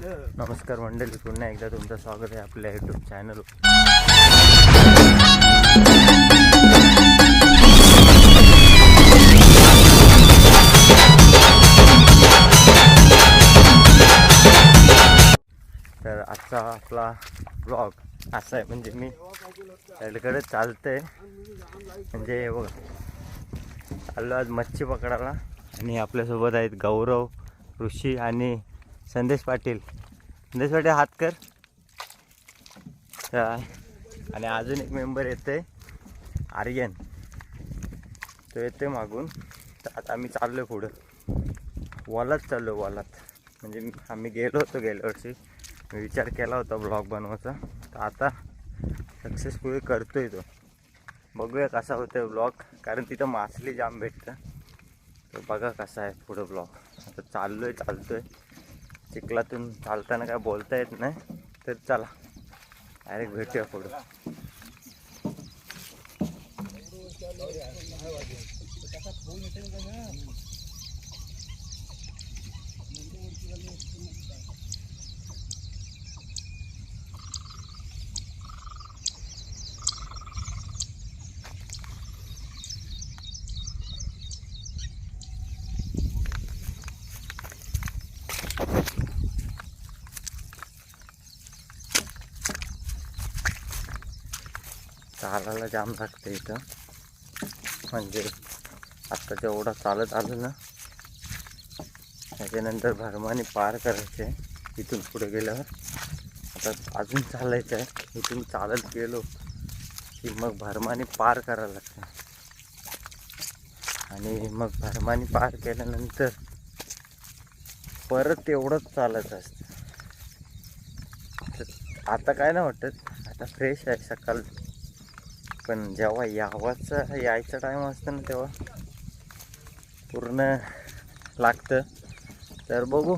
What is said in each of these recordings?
नमस्कार मंडळी पुन्हा एकदा तुमचं स्वागत आहे आपल्या यूट्यूब चॅनल तर आजचा आपला ब्लॉग असा आहे म्हणजे मी त्याकडे चालतंय. म्हणजे बघा चाललो आज मच्छी पकडायला आणि आपल्यासोबत आहेत गौरव ऋषी आणि संदेश पाटील. संदेश पाटील हात कर. आणि अजून एक मेंबर येते आर्यन. तो येते मागून. तर आता आम्ही चाललो पुढं. वॉलात चाललो वॉलात. म्हणजे आम्ही गेलो होतो गेल्या वर्षी. मी विचार केला होता ब्लॉग बनवायचा. तर आता सक्सेसफुली करतोय तो. बघूया कसा होतोय ब्लॉग कारण तिथं मासली जाम भेटतं. तर बघा कसा आहे पुढं ब्लॉग आता चालतो आहे चिखलातून चालताना काय बोलता येत नाही तर चला डायरेक्ट भेटूया पुढं. चालायला जाम लागतं इथं. म्हणजे आत्ता जेवढा चालत आलो ना त्याच्यानंतर भरमाने पार करायचे इथून पुढे गेल्यावर. आता अजून चालायचं आहे इथून चालत गेलो की मग भरमाने पार करायला लागतं. आणि मग भरमाने पार केल्यानंतर परत एवढंच चालत असतं. तर आता काय नाही वाटत आता फ्रेश आहे सकाळ पण जेव्हा यावाचा यायचा टाईम असतो ना तेव्हा पूर्ण लागतं. तर बघू.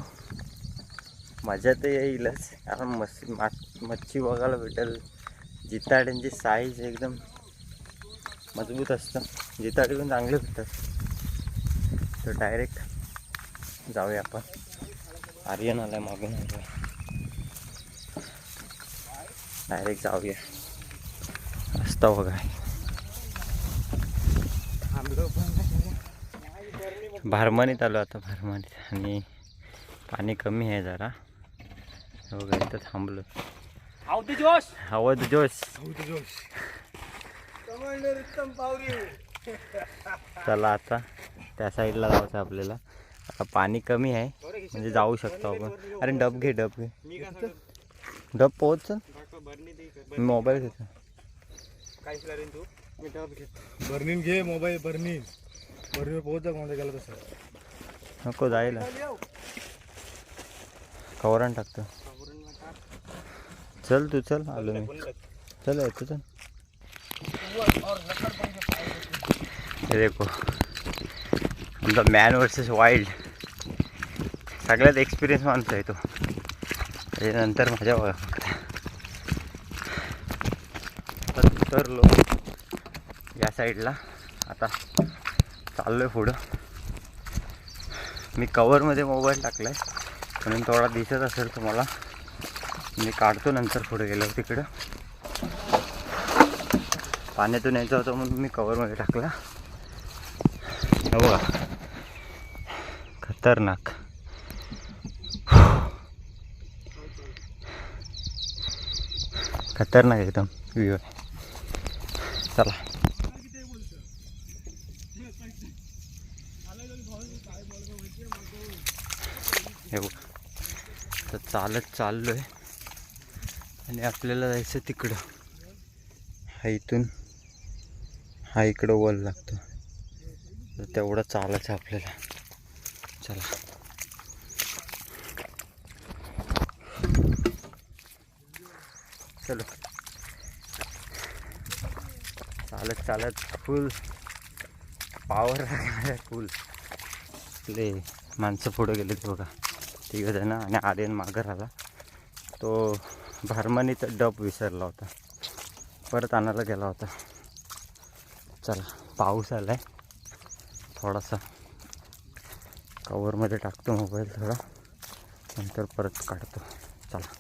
मजा तर येईलच. कारण मच्छी मा मच्छी बघायला भेटेल. जिताड्यांची साईज एकदम मजबूत असतं. जिताडे पण चांगले भेटतात. तर डायरेक्ट जाऊया आपण. आर्यन आलाय मागून. आलोय डायरेक्ट जाऊया. रस्ता बघा. भारमानीत आलो आता भारमानीत. आणि पाणी कमी आहे जरा. हे बघा इथं थांबलो. आवते जोश. हवं जोश? चला आता त्या साईडला जायचं आपल्याला. आता पाणी कमी आहे म्हणजे जाऊ शकतो आपण. अरे डब घे डब घे. डब पोहोच घेतो. बर्नीन घे मोबाईल बर्नीन. बर्नीवर पोहोच जा कोणता गेला तसं. नको जायला. कवरान टाकतो. चल तू चल आलो मी. चल येतो चल. हे देखो. आमचा मॅन वर्सेस वाईल्ड सगळ्यात एक्सपिरियन्स माणूस आहे तो. त्याच्यानंतर माझ्या बघा फक्त आता उतरलो. या साईडला. आता चाललो आहे पुढं. मी कवरमध्ये मोबाईल टाकला आहे म्हणून थोडा दिसत असेल तुम्हाला. मी काढतो नंतर पुढे गेलो तिकडं. पाण्यातून यायचं होतं म्हणून मी कवरमध्ये टाकला. बघा. खतरनाक. खतरनाक एकदम. व्ह्यू आहे चला. हे तर चालत चाललो आहे आणि आपल्याला जायचं तिकडं. हा इथून. हा इकडं वल लागतो. तर तेवढं चालायचं आपल्याला. चला. चालत फुल पावर फुल ले माणसं पुढं गेले ते बघा. तिघं जण आणि आर्यन मागं राहिला तो भरमानीचा डब विसरला होता. परत आणायला गेला होता. चला पाऊस आला आहे थोडासा कवरमध्ये टाकतो मोबाईल थोडा. नंतर परत काढतो. चला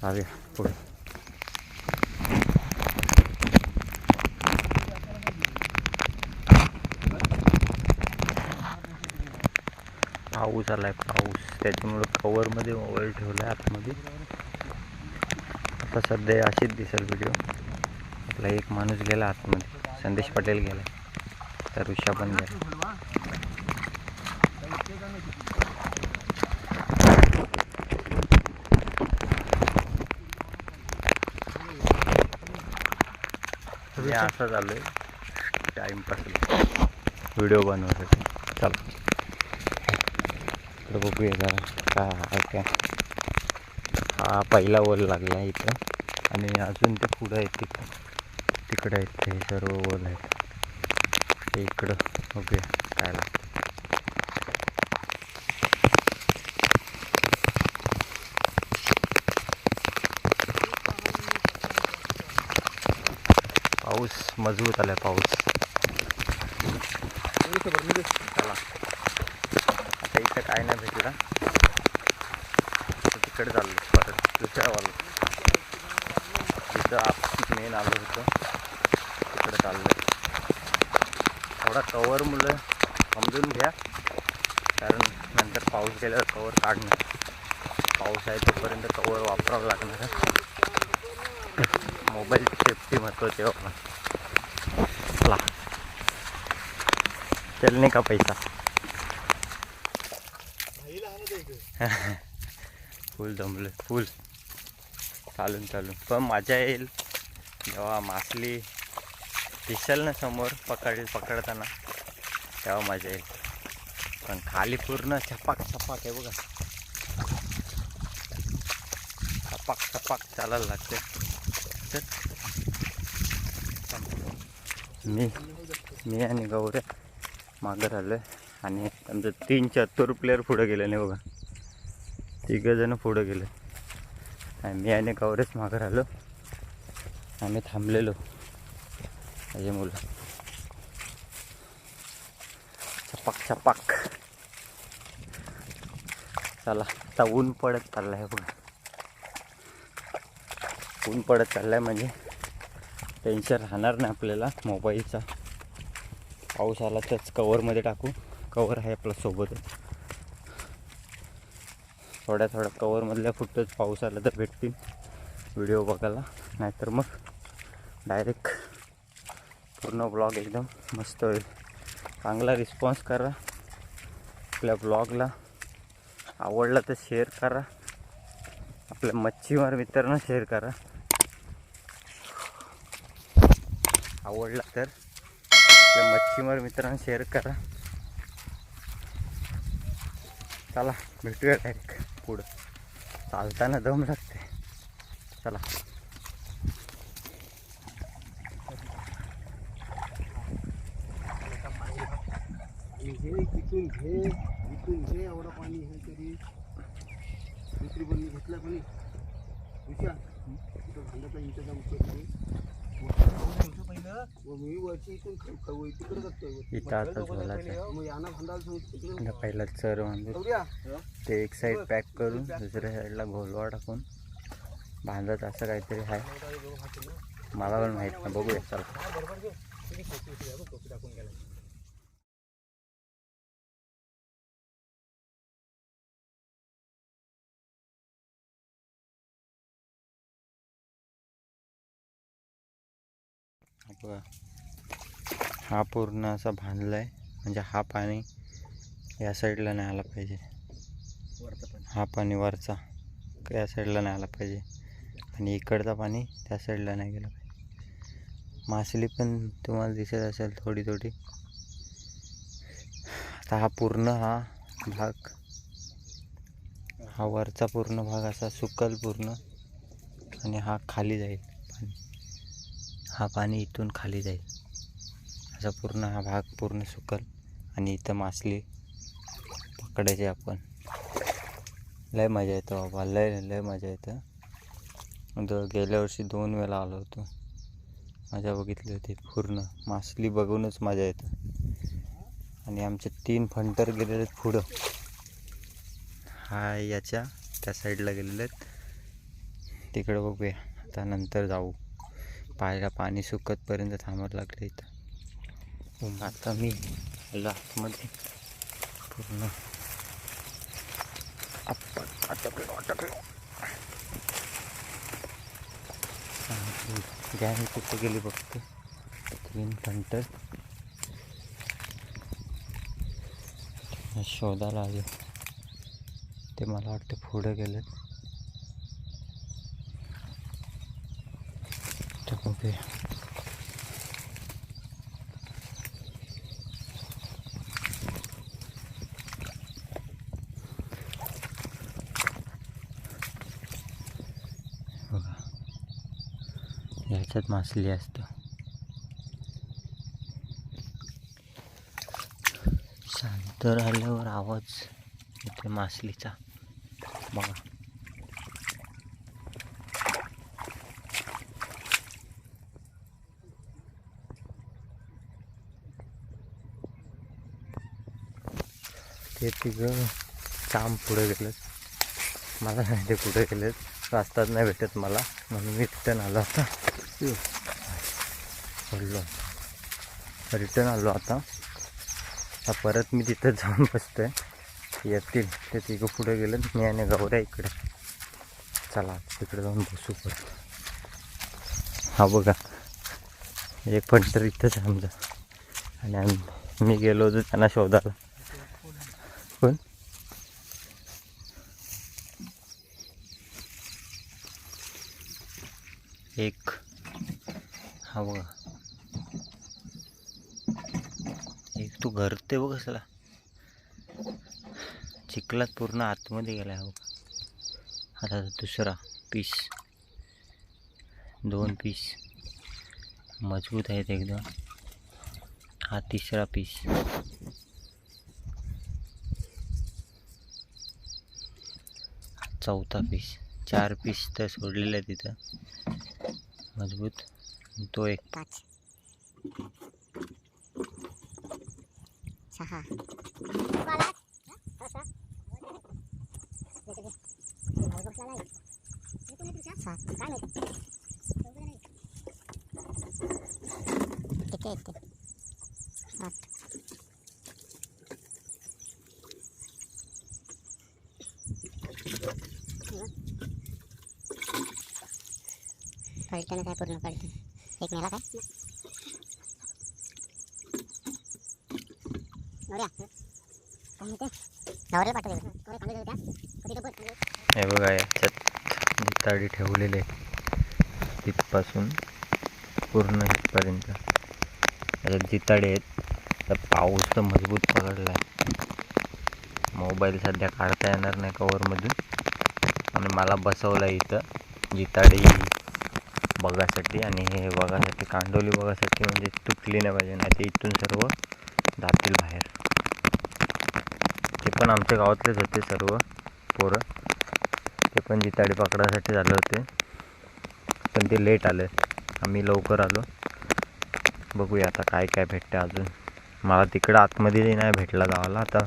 जाऊया पुढे. पाऊस आलाय पाऊस. त्याच्यामुळं कवरमध्ये मोबाईल ठेवला आहे आतमध्ये. आता सध्या अशीच दिसेल व्हिडिओ आपला एक माणूस गेला आतमध्ये. संदेश पटेल गेला. तर ऋषा पण गेला. असं चालू आहे टाईमपास व्हिडिओ बनवण्यासाठी चला. इकडं बघूया जरा काय काय. हा पहिला वल लागला आहे इथं. आणि अजून ते पुढं आहेत तिकडं तिकडं आहेत ते सर्व वल आहेत. ते इकडं बघूया काय लागतं. पाऊस मजबूत आलाय पाऊस चला आता इथं काय नाही भेटला तिकडे चाललो परत दुसऱ्या वाला तिथं आप मेन आलो होतो. तिकडे चाललो. थोडा कवर मुलं समजून घ्या. कारण नंतर पाऊस गेल्यावर कवर काढणार पाऊस आहे तोपर्यंत कवर वापरावं लागणार. मोबाईल सेफ्टी आहे बाबा चला. चलने का पैसा? फुल जमलं फुल. चालून चालून. पण मजा येईल. जेव्हा मासली दिसेल ना समोर पकड पकडताना. तेव्हा मजा येईल. पण खाली पूर्ण छपाक छपाक आहे बघा. छपाक छपाक चालायला लागते. मी मी आणि गौऱ्या मागं राहिलो आणि आमचं तीन चतुर प्लेअर पुढं गेले नाही बघा. तिघंजणं पुढं गेले. आम्ही मी आणि कवरेज मागं राहिलो. आम्ही थांबलेलो. माझे मुलं. छपाक छपाक चला आता ऊन पडत चाललं आहे बघा. ऊन पडत चाललं आहे म्हणजे टेन्शन राहणार नाही आपल्याला मोबाईलचा पाऊस आला तरच कवरमध्ये टाकू. कवर आहे आपल्या सोबतच. थोड्या थोड्या कवरमधल्या फुटच पाऊस आला तर भेटतील. व्हिडिओ बघायला. नाहीतर मग डायरेक्ट पूर्ण ब्लॉग एकदम मस्त होईल. चांगला रिस्पॉन्स करा. आपल्या ब्लॉगला आवडला तर शेअर करा. आपल्या मच्छीमार मित्रांना शेअर करा. आवडला तर आपल्या मच्छीमार मित्रांना शेअर करा. चला भेटूया डायरेक्ट पुढं. चालताना दम लागते. चला. घे तिथून घे इथून घे एवढं पाणी हे तरी. दुसरी पण घेतलं कोणी? विचार तिथं इंतजाम करतो इथं आता पहिला चर बांधून ते एक साईड पॅक करून दुसऱ्या साईडला घोलवा टाकून बांधत असं काहीतरी आहे. मला पण माहीत नाही. बघूया चला. बघा. हा पूर्ण असा बांधला आहे म्हणजे हा पाणी या साईडला नाही आला पाहिजे हा पाणी वरचा. या साईडला नाही आला पाहिजे. आणि इकडचा पाणी त्या साईडला नाही गेलं पाहिजे. मासली पण तुम्हाला दिसत असेल थोडी थोडी. आता हा पूर्ण हा भाग हा वरचा पूर्ण भाग असा सुकल पूर्ण. आणि हा खाली जाईल पाणी. हा पाणी इथून खाली जाईल. असा पूर्ण हा भाग पूर्ण सुकल आणि इथं मासली पकडायचे आपण. लय मजा येतो बाबा लय लय मजा येतं. म्हणजे गेल्या वर्षी दोन वेळा आलो होतो. मजा बघितली होती पूर्ण. मासली बघूनच मजा येतं. आणि आमचे तीन फंटर गेलेले पुढं. हा याच्या त्या साईडला गेलेले आहेत. तिकडं बघूया. आता नंतर जाऊ. पायला पाणी सुकतपर्यंत थांबावं लागलं इथं. आता मी आलो आतमध्ये पूर्ण आपण अटकलो अटकलो गॅन कुठे गेली बघते? ग्रीन फंटर शोधायला आलो. ते मला वाटतं पुढे गेलं ओके बघा. याच्यात मासली असतं. शांत राहिल्यावर आवाज येते मासलीचा. बघा. ते तिघं काम पुढे गेलं मला नाही ते कुठे गेलेत. रास्ताच नाही भेटत मला. म्हणून मी रिटर्न आलो आता. पडलो. रिटर्न आलो आता. आता परत मी तिथं जाऊन बसतो आहे येतील. ते तिघं पुढे गेलं मी आणि गौऱ्या इकडे. चला तिकडे जाऊन बसू परत. हा बघा. एक तर इथंच आहे आमचं आणि आम्ही मी गेलो होतो त्यांना शोधायला पण एक. हा बघा एक तू घरते बघ कसला चिखलात पूर्ण आतमध्ये गेला आहे बघा. आता दुसरा पीस दोन पीस मजबूत आहेत एकदम. हा तिसरा पीस चौथा पीस चार पीस तर सोडलेला आहे तिथं मजबूत तो एक पाच सहा सात काय माहिती किती कळतं ना काय पूर्ण कळतं एक मेला काय? हे बघा याच्यात जिताडी ठेवलेले तिथपासून पूर्ण इथपर्यंत. याच्यात जिताडे आहेत. तर पाऊस तर मजबूत पकडला आहे. मोबाईल सध्या काढता येणार नाही कवरमधून आणि मला बसवलं इथं जिताडी. बघासाठी आणि हे बघासाठी कांडोली बघासाठी म्हणजे तुटली नाही पाहिजे नाही ते इथून सर्व जातील बाहेर. ते पण आमच्या गावातलेच होते सर्व पोरं. ते पण जिताडी पकडासाठी झाले होते. पण ते लेट आले. आम्ही लवकर आलो. बघूया आता काय काय भेटतं अजून. मला तिकडं आतमध्ये नाही भेटला गावाला. आता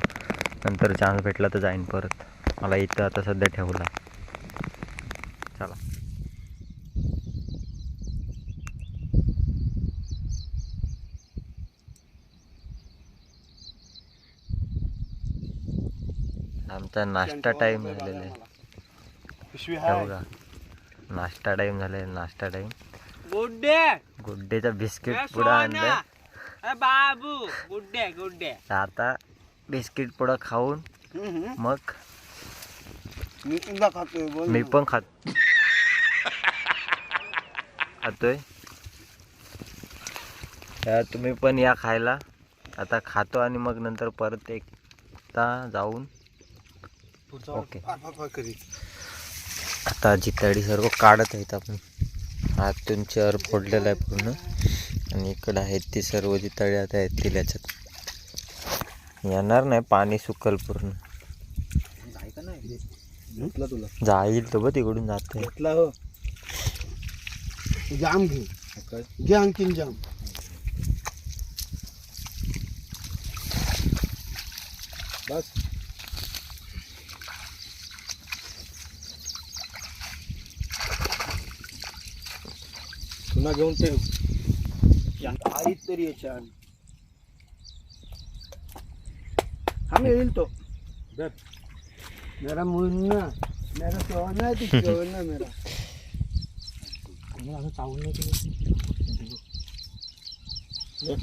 नंतर चान्स भेटला तर जाईन परत. मला इथं आता सध्या ठेवला चला आमचा नाश्ता टाईम झालेला आहे. बघा नाश्ता टाइम झालाय नाश्ता टाइम गुड्डे. गुड्डेचा बिस्किट सोना. ए, बाबू गुड्डे गुड्डे. आता बिस्किट पुडा खाऊन मग मी सुद्धा खातोय बोल मी ना. पण खात खातोय. तुम्ही पण या खायला. आता खातो आणि मग नंतर परत एकदा जाऊन ओके. आता जिताडी सर्व काढत आहेत आपण आतून चर फोडलेला आहे पूर्ण. आणि इकडं आहेत ती सर्व जिताडी आता येतील याच्यात येणार नाही पाणी सुकल पूर्ण. जाईल तो बघ तिकडून जात हो. जाम घे. घे आणखीन जाम. बस. पुन्हा घेऊन ठेव आईत तरी आहे छान. हा मी येईल तो. मेरा मुन्ना मेरा सोना है तू सोना मेरा.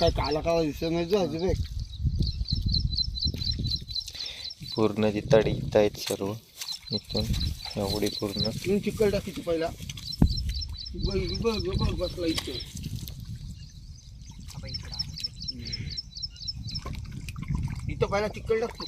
काय काला काला दिसत नाही जो पूर्ण जिताडी इथं आहेत सर्व इथून एवढी पूर्ण. तू चिकल टाकीची पहिला? बघ बघ बघ बसला इथे. इथं पहिला चिकल टाकतो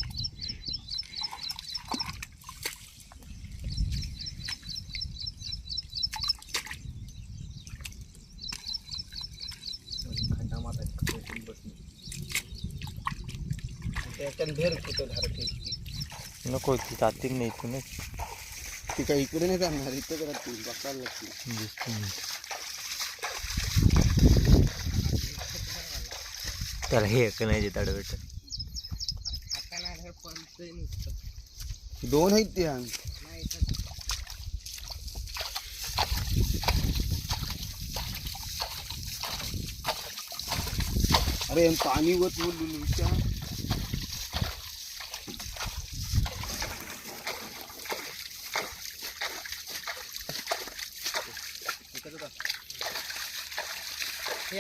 त्याच्यानं भेर कुठं धारते नको ती जातील नाही इथूनच. ती काही इकडे नाही जाणार इथंच राहतील बसायला नाही. त्याला हे नाही दोन आहेत ते आण अरे पाणी वत बोललो विचार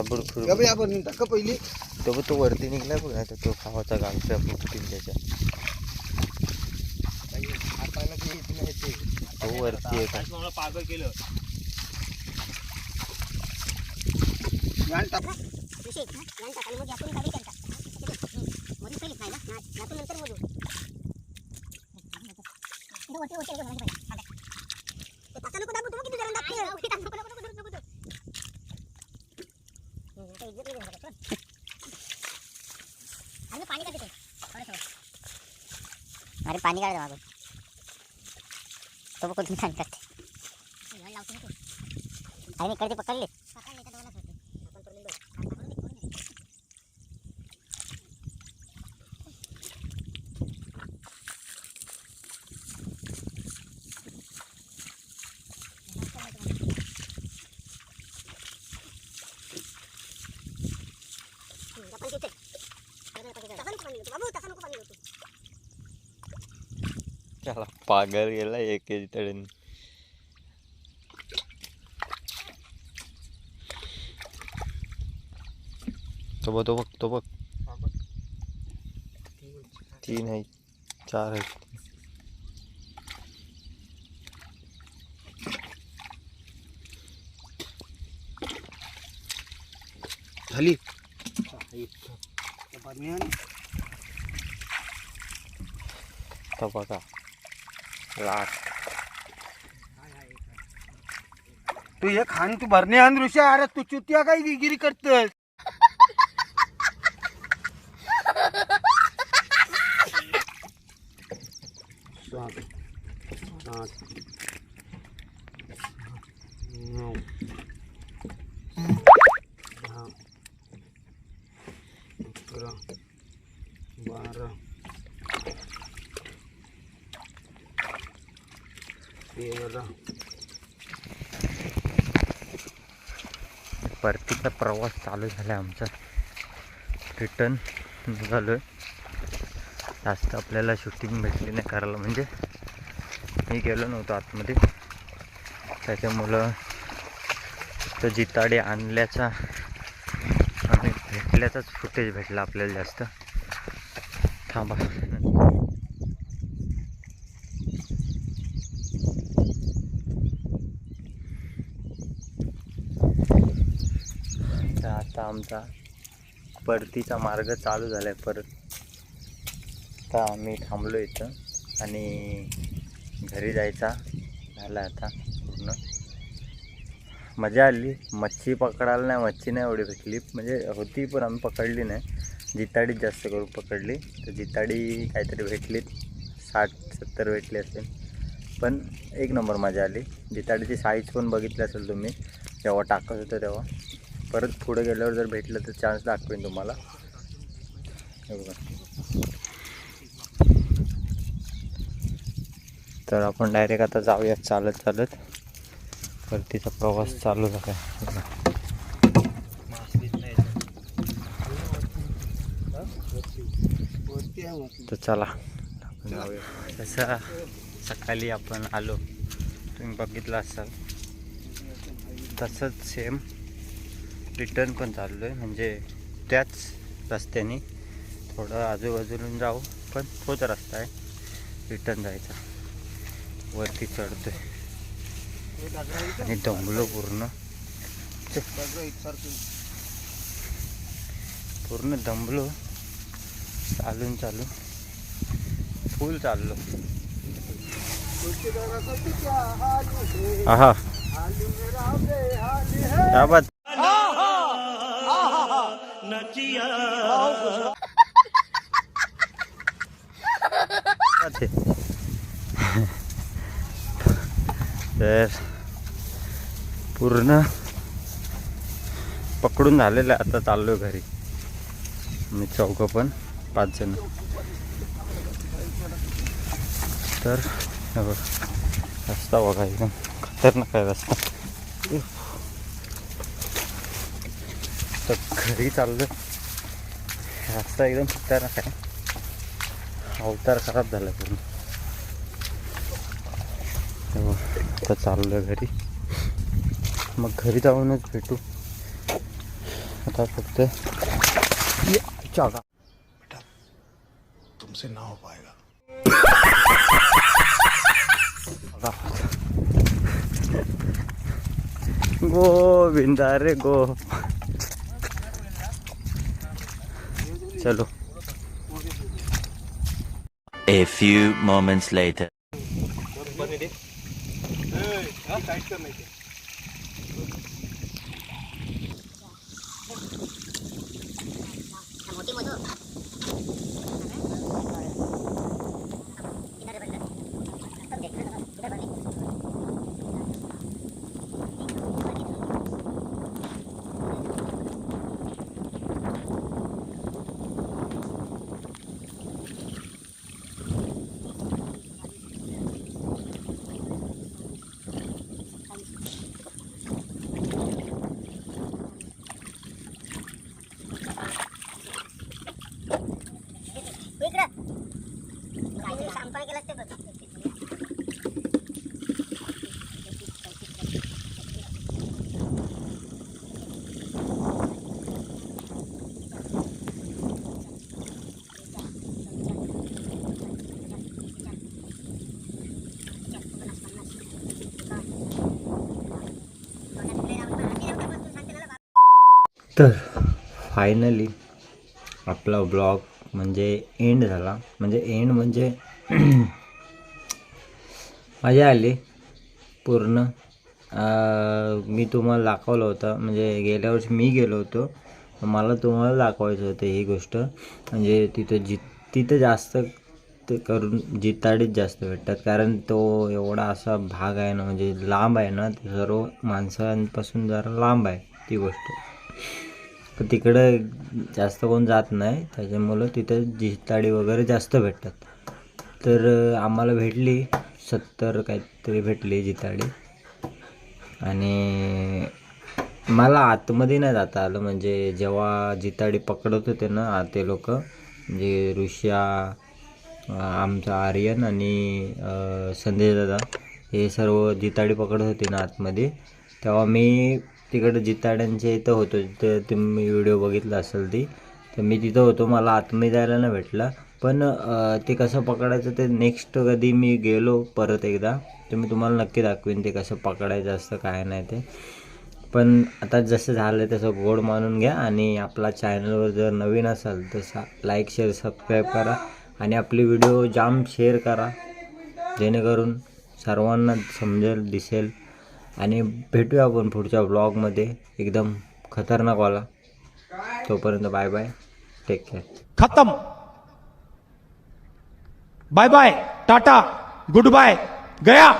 आता खाडबड का फिरू बे आपण टाका पहिली. तो तो वरती निघलाय बघ ना तो खावाचा गावचा फुटतील त्याच्या. तो. वरती आहे पागल केलं. टाका. ऋषी पाणी का. अरे पाणी काढ मागून तो बघ कोणती छान करते लावतो ना तू. आणि मी इकडचे पकडले पकडले तर दोनच होते आपण करून बघ आता करून दे, करून दे. त्याला पागल गेला एक तडे तो बघ तो बघ तो बघ. तीन आहेत चार आहेत. झाली. बघा. लास्ट तू हे खान तू भरणे आण ऋषा. अरे तू चुतिया काय गिरी करतस सात आठ नऊ दहा अकरा बारा तेरा परतीचा प्रवास चालू झाला आहे आमचा. रिटर्न निघालो जास्त आपल्याला शूटिंग भेटली नाही करायला. म्हणजे मी गेलो नव्हतो आतमध्ये. त्याच्यामुळं तो जिताडे आणल्याचा आणि भेटल्याचाच फुटेज भेटला आपल्याला जास्त. थांबा तर आता आमचा परतीचा मार्ग चालू झाला आहे परत. आता आम्ही थांबलो इथं आणि घरी जायचा झाला आता पूर्ण. मजा आली. मच्छी पकडायला नाही मच्छी नाही एवढी भेटली. म्हणजे होती पण आम्ही पकडली नाही. जिताडीच जास्त करून पकडली. तर जिताडी काहीतरी भेटलीत. साठ सत्तर भेटली असेल पण एक नंबर मजा आली. जिताडीची साईज पण बघितली असेल तुम्ही जेव्हा टाकत होतं तेव्हा. परत पुढे गेल्यावर जर भेटलं तर चान्स दाखवेन तुम्हाला. हे बघा. तर आपण डायरेक्ट आता जाऊया. चालत चालत. परतीचा प्रवास चालू झाला तर चला. जाऊया. तसं सकाळी आपण आलो तुम्ही बघितलं असाल तसंच सेम रिटर्न पण चाललो आहे म्हणजे त्याच रस्त्याने थोडं आजूबाजूला जाऊ पण तोच रस्ता आहे. रिटर्न जायचा. वरती इथं- आणि दमलो पूर्ण. पूर्ण दमलो चालून चालून. फुल चाललो. हे, हे तर पूर्ण पकडून झालेलं आहे. आता चाललो घरी. मी चौघं पण पाच जण. तर बघ रस्ता बघा एकदम खतरनाक आहे रस्ता. तर घरी चाललो रस्ता एकदम खतरनाक आहे अवतार खराब झाला पूर्ण. आता चाललो घरी. मग घरी जाऊनच भेटू. आता फक्त या, जागा. तुमसे ना हो पाएगा गोविंदा रे गो. চলো A few moments later. तर फायनली आपला ब्लॉग म्हणजे एंड झाला. म्हणजे एंड म्हणजे मजा आली. पूर्ण मी तुम्हाला दाखवलं होतं. म्हणजे गेल्या वर्षी मी गेलो होतो. मला तुम्हाला दाखवायचं होतं ही गोष्ट. म्हणजे तिथं जि तिथं जास्त ते करून जिताडीच जास्त भेटतात. कारण तो एवढा असा भाग आहे ना म्हणजे लांब आहे ना ते सर्व माणसांपासून जरा लांब आहे ती गोष्ट. तर तिकडं जास्त कोण जात नाही. त्याच्यामुळं तिथं जिताडी वगैरे जास्त भेटतात. तर आम्हाला भेटली सत्तर काहीतरी भेटली जिताडी आणि मला आतमध्ये नाही जाता आलं. म्हणजे जेव्हा जिताडी पकडत होते ना ते लोक म्हणजे ऋषा आमचा आर्यन आणि संदेश दादा हे सर्व जिताडी पकडत होते ना आतमध्ये. तेव्हा मी तिकडं जिताड्यांच्या इथं होतो. तर तुम्ही व्हिडिओ बघितला असेल ती तर मी तिथं होतो. मला आतमध्ये जायला नाही भेटला. पण ते कसं पकडायचं ते नेक्स्ट कधी मी गेलो परत एकदा तर मी तुम्हाला नक्की दाखवीन ते कसं पकडायचं असतं काय नाही ते. पण आता जसं झालं तसं गोड मानून घ्या आणि आपला चॅनलवर जर नवीन असाल तर सा लाईक शेअर सबस्क्राईब करा आणि आपली व्हिडिओ जाम शेअर करा. जेणेकरून सर्वांना समजेल दिसेल. आणि भेटूया आपण पुढच्या ब्लॉगमध्ये एकदम खतरनाक वाला. तोपर्यंत बाय बाय टेक केअर खतम. Bye bye tata good bye गया.